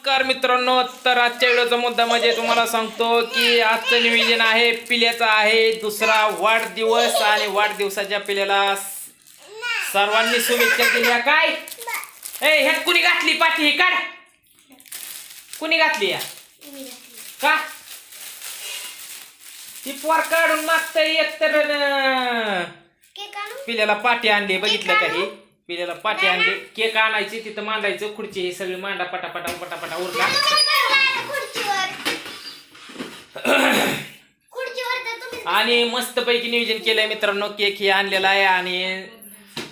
नमस्कार मित्रांनो तर आजच्या व्हिडिओचा मुद्दा म्हणजे तुम्हाला सांगतो की आजचं नियोजन आहे पिल्याचा आहे दुसरा वाढदिवस आणि वाढदिवसाच्या पिल्याला सर्वांनी शुभेच्छा दिल्या काय? ए ह्यात कुणी घातली पाठी? ही काढ. कुणी घातली या? का? ती पोर काढून मागतय एक तर न- पिल्याला पाठी आणली बघितलं का हे? पिल्याला पाठी आणली. केक आणायची तिथं मांडायचं खुर्ची हे सगळी मांडा पटापटा पटापटा उरका. आणि मस्तपैकी नियोजन केलंय मित्रांनो. केक हे आणलेला आहे आणि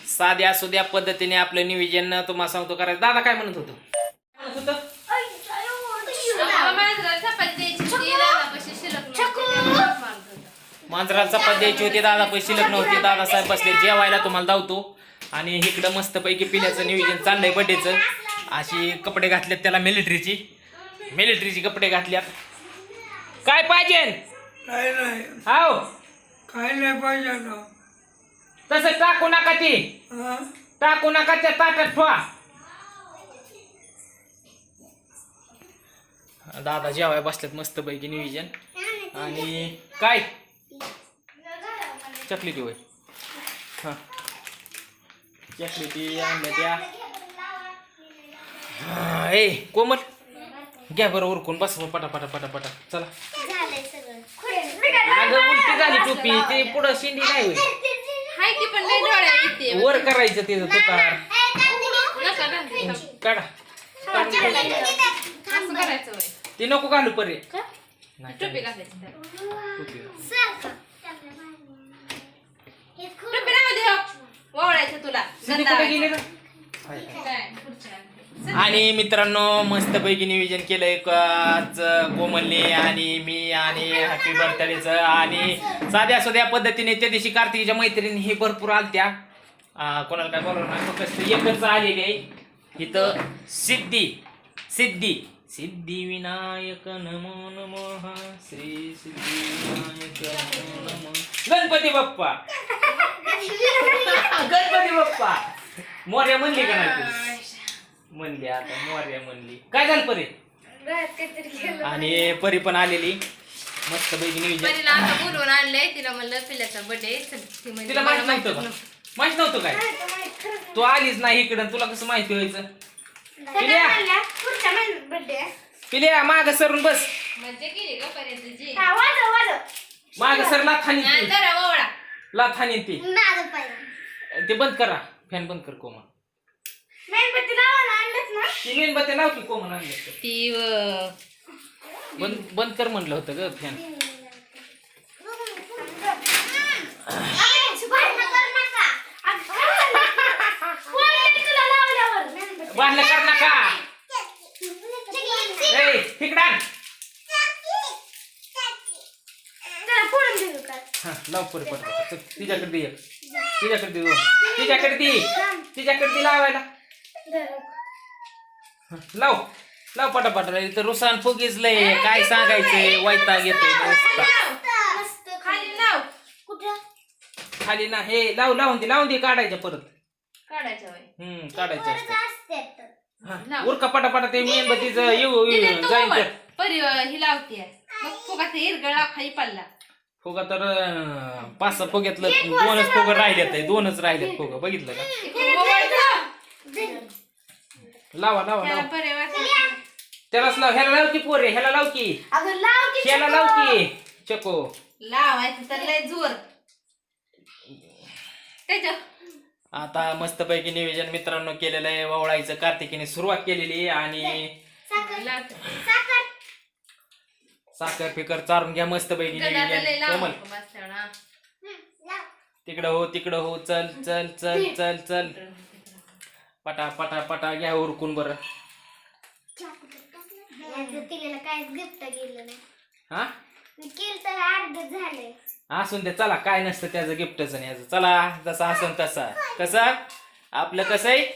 साध्या सुद्या पद्धतीने आपलं नियोजन तुम्हाला सांगतो करायचं. दादा काय म्हणत होतं? म्हणत होतं? मांजराला चपात द्यायची होती दादा पैसे लग्न होते दादासाहेब बसले जेवायला तुम्हाला धावतो. आणि इकडं मस्तपैकी पिण्याचं नियोजन चाललंय बड्डेचं. अशी कपडे घातलेत त्याला मिलिटरीची मिलिटरीची कपडे घातल्यात. काय पाहिजे? काय नाही. हाव. काय नाही पाहिजे ना. तसं टाकू नका ती? टाकू नका त्या ताटात ठेवा. दादा जेवाय बसल्यात मस्तपैकी नियोजन. आणि काय? चॉकलेटी होय हा. चॉकलेटी आणल्या त्या ए कोमल घ्या बरं उरकून बस पटा पटा पटा पटा चला अगं उलटी झाली टोपी ते पुढं शिंडी नाही हाय की पण लय डोळ्या येते वर करायचं ते तुतार. काढा ते नको घालू परे नाही टोपी घालायची ओवाळायचं तुला. सिद्धी गंधा कुठे गेली ना काय पुढच्या. आणते. आणि मित्रांनो मस्तपैकी नियोजन केलंय. का आज कोमलने आणि मी आणि हॅपी बर्थडेचं आणि साध्या साध्या पद्धतीने त्या दिवशी कार्तिकीच्या मैत्रिणी हे भरपूर आलत्या. अं, कोणाला काय बोलवलं नाही फक्त एकच आलेली आहे. इथं सिद्धी सिद्धी सिद्धी विनायक नमो नमः. श्री सिद्धी विनायक नमो नमः. गणपती बाप्पा. गणपती बाप्पा. मोर्या म्हणली का नाही तू? म्हणली आता मोर्या म्हणली. काय झालं परी? आणि परी पण आलेली. मस्त पैकी नियोजन. परीला आता बोलवून आणलंय तिला म्हणलं पिल्याचा बर्थडे ती म्हणजे तिला माहीत नव्हतं का? माहीत नव्हतं. काय? तू आलीच नाही इकडं तुला कसं माहिती व्हायचं? पिल्या. पिल्या माग सरून बस. म्हणजे गेली का पर्यंत जी. माग सर लाथानी नाही, ती. जरा ओवाळा. लाथानी ती ते बंद करा फॅन बंद कर कोमल ती मेणबत्ती लाव की कोमल आणली तर. ती अं, बंद बंद कर म्हणलं होतं ग फॅन बांधलं कर नका ए तिकडं आण. हा, लाव पुरे पट तिच्याकडे दे एक. तिच्याकडे दे दोन. तिच्याकडे दे तिच्याकडे दे लावायला. हा, लाव. लाव पटापट. तर रुसान फुगीच लय. काय सांगायचंय? वैताग येतोय नुसता. खाली लाव. खाली ना हे लाव लावून दे लावून दे काढायच्या परत. काढायच्या वय हम्म काढायचं असतं. हा, लाव. उरका पटापटा ते मेणबत्तीचं येऊ तिथे येऊ तू. जाईल. तर परी अं, ही लावते मग फुगा ते इरगळा खाली पडला. फुगा तर अं, पाच सहा फुग्यातलं दोनच फुगं राहिलेत दोनच राहिलेत फुगं. बघितलं का. लावा लावा. त्यालाच लाव ह्याला लाव की पोरे ह्याला लाव की. ह्याला लाव की. चको. लावायचं तर लय जोर. त्याच्या. आता मस्तपैकी नियोजन मित्रांनो केलेलं आहे ववळायचं कार्तिकीने सुरुवात केलेली आहे आणि लावतं. साखर फिकर चारून घ्या नियोजन लांब कोमल. तिकडं हो तिकडं हो. चल चल चल चल चल. पटा पटा पटा. घ्या उरकून बरं. काहीच गिफ्ट गेलं नाही. हा? असून ते चला. काय नसतं त्याचं गिफ्टच नाही याचं. चला जसा असन तसा. कसं? आपलं कसं आहे?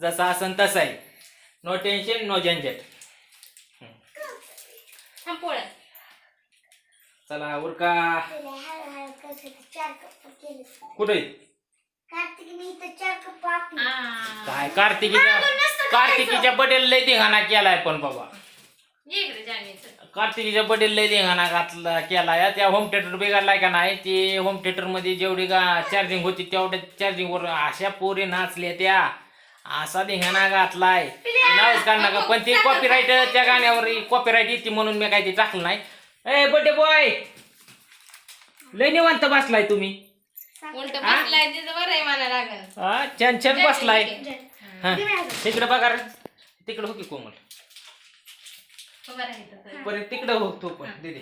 जसं असन तसं आहे. नो टेन्शन नो झंझट. पोळ्या. चला कप केले कुठे. काय कार्तिकीच्या कार्तिकीच्या बडेल लय धिंगाणा केलाय पण बाबा. कार्तिकीच्या बडेल लय धिंगाणा घातला केलाय. त्या होम थिएटर बिघडलाय का नाही? ते होम थिएटरमध्ये जेवढी गा चार्जिंग होती तेवढ्या चार्जिंग वर अशा पोरी नाचल्या त्या. असा धिंगाणा घातलाय. नावच काढ नका पण ते कॉपीराईट त्या गाण्यावर कॉपीराईट येते म्हणून मी काही ते टाकलं नाही. ए बड्डे बॉय लय निवांत बसलाय तुम्ही. उलट? बसलाय तिथं बरं आहे मला लागल. हा छान छान बसलाय. हा. तिकडे बघा रे. तिकडे हो की कोमल. तर. परत तिकडे हो तो पण दीदी.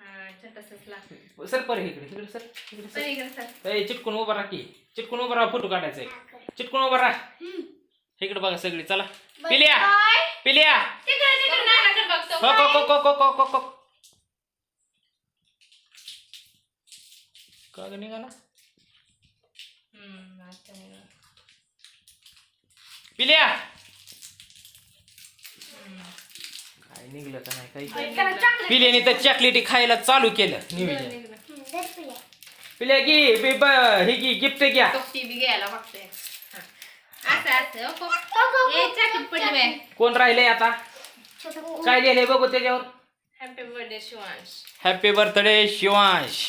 हा, लागतं. सर परत इकडे इकडे सर इकडे पण सर इकडं सर. ए चिटकून उभा राहा की. चिटकून उभा राहा फोटो काढायचा आहे चिटकून उभा राहा. इकडे बघा सगळी चला. पिल्या पिल्या. तिकडं तिकडं नानाकडे बघतो. हो को को को को को को निघाला. पिल्या. काय निघलं का नाही? काही पिल्याने तर चॉकलेटी खायला चालू केलं. निवेदन पिल्या. पिल्या की हे की गिफ्ट घ्या. घ्यायला बघतोय. हा. असं असं. हो, हो. ए, चाकीत पडली बाय. कोण राहिलंय आता? काय लिहिलंय बघू त्याच्यावर? Happy birthday Shivansh. Happy birthday Shivansh.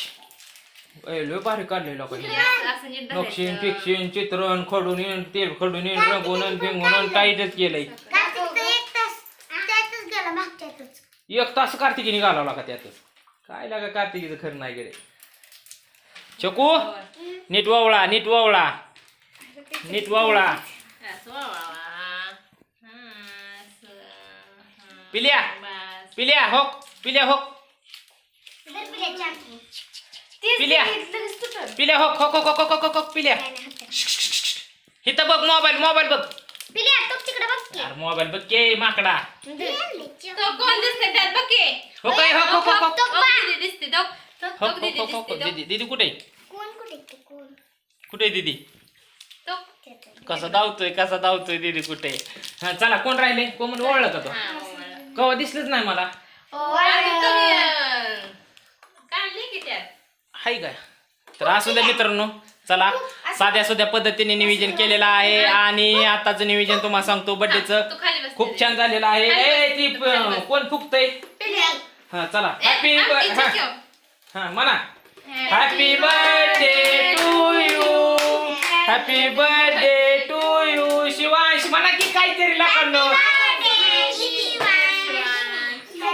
ए, लय भारी काढले लोकांनी असं असं नीट नक्षीन धरायचं. फिक्षीन चित्रण खडून येऊन तेल खडून येऊन रंगवून फिंगून टाईटच केलंय. एक तास त्यातच गेला मागच्यातच. एक तास कार्तिकीने घालावला का त्यातच? काय लागा कार्तिकीचं खरं नाही गेले चकू नीट वावळा नीट वावळा नीट वावळा. पिल्या. पिल्या हो पिल्या हो पिल्या पिल्या. हो खो खो खो खो खो खो पिल्या. इथं बघ मोबाईल मोबाईल बघ. पिल्या मोबाईल बघ के माकडा. कोण दिसते त्यात बघ के? हो काय हो खो खो खो दिसते दीदी कुठे कोण कुठे कुठे दीदी? कसा धावतोय कसा धावतोय दीदी कुठे? हा चला कोण राहिले? कोण ओळलं का तो. कवा दिसलंच नाही मला. हाय काय? तर असू द्या मित्रांनो चला. साध्या सुध्या पद्धतीने नियोजन केलेलं आहे आणि आताचं नियोजन तुम्हाला सांगतो बस खूप छान झालेलं आहे. ए, ती प- कोण फुकतय? हा चला. हॅपी हा म्हणा. Happy birthday happy birthday to you Shivansh म्हणा की काहीतरी लाकडं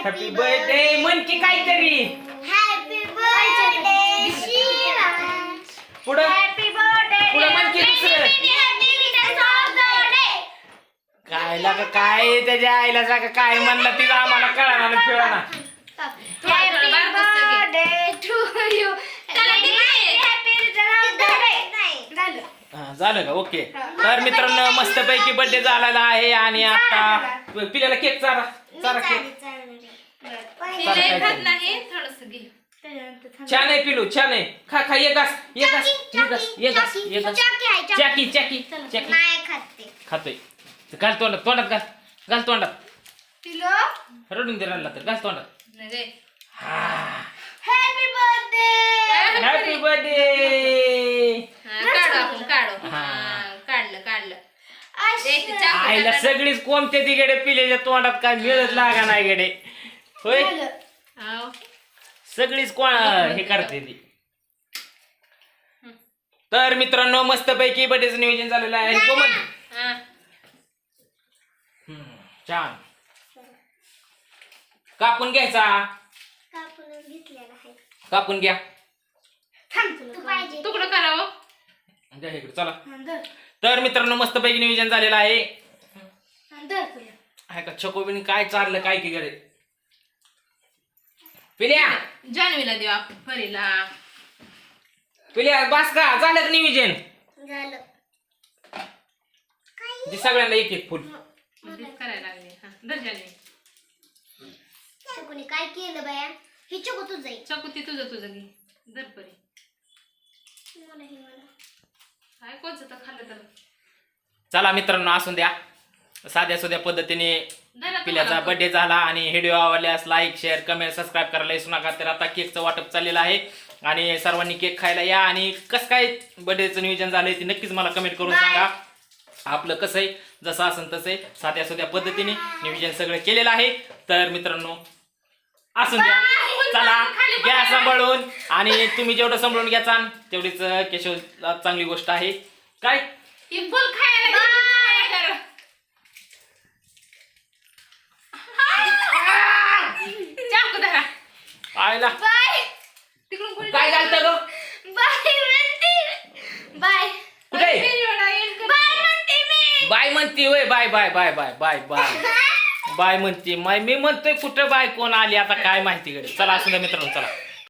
हॅपी बर्थडे म्हण की काहीतरी. हॅपी बर्थडे शिवांश पुढं. हॅपी बर्थडे पुढं म्हण की दुसरं. काय लागा काय त्याच्या आईला जागा काय म्हणलं तिला आम्हाला कळणार ना फिळणार हॅपी बर्थडे टू यू झालं. का? ओके. तर मित्रांनो मस्तपैकी बर्थडे झालेला आहे आणि आता पिल्याला केक चारा चारा केक छान आहे पिलू छान आहे. खा खा ये घास ये घास ये घास ये घास ये घास. चाकी चाकी. चाकी खातोय. घाल तोंडात तोंडात घाल घाल तोंडात. पिलो? रडून दे रडला तर घाल तोंडात. रे. हॅपी बर्थडे हॅपी बर्थडे हा, काढू आपण काढू हा. हा, काढलं काढलं ए, ती चाकू आईला. सगळीच कोणत्या तिकडे पिल्याच्या तोंडात काय मिळत लागा नाही गडे. होय. सगळीच कोण हे करते ती. तर मित्रांनो मस्तपैकी बर्थडेचं नियोजन झालेलं आहे. कोमल? हा. हम्म, छान. कापून घ्यायचा? कापून घेतलेला आहे. कापून घ्या. तू पाहिजे. तुकडं करावं द्या इकडे चला. तर मित्रांनो मस्तपैकी नियोजन झालेलं आहे. आहे का छकोबीने काय चाललं काय की गडे पिल्या! जान्हवीला देऊ आपण फरीला. पिल्या बास का झालं का नियोजन? झालं. सगळ्यांना एक एक फुल करायला लागले हा काय केलं बाया? हे चकू तू जाईल चकू ती तुझं तुझं घे. धर परी. मला हे मला काय कोणचं तर खाल्लं तर? चला मित्रांनो असून द्या. साध्या सुध्या पद्धतीने ना पिल्याचा तुम्हाला. बर्थडे झाला आणि व्हिडिओ आवडल्यास लाईक शेअर कमेंट सबस्क्राईब करायला विसरू नका तर आता केकचं वाटप चाललेलं आहे. आणि सर्वांनी केक खायला या. आणि कसं काय बर्थडेचं नियोजन झालंय ते नक्कीच मला कमेंट करून सांगा. आपलं कसं आहे? जसं असेल तसं आहे साध्या साध्या पद्धतीने नियोजन सगळं केलेलं आहे. तर मित्रांनो असून द्या. चला घ्या सांभाळून. आणि तुम्ही जेवढं सांभाळून घ्याचा तेवढीच केशवला चांगली गोष्ट आहे. काय? ही आयला बाय. तिकडून कोणी काय घालतं ग? बाय म्हणते बाय. कुठे? बाय म्हणते bye bye bye bye bye bye bye म्हणते माय मी म्हणतोय कुठं बाय कोण आली आता काय माहिती कडे चला असं मित्रांनो चला.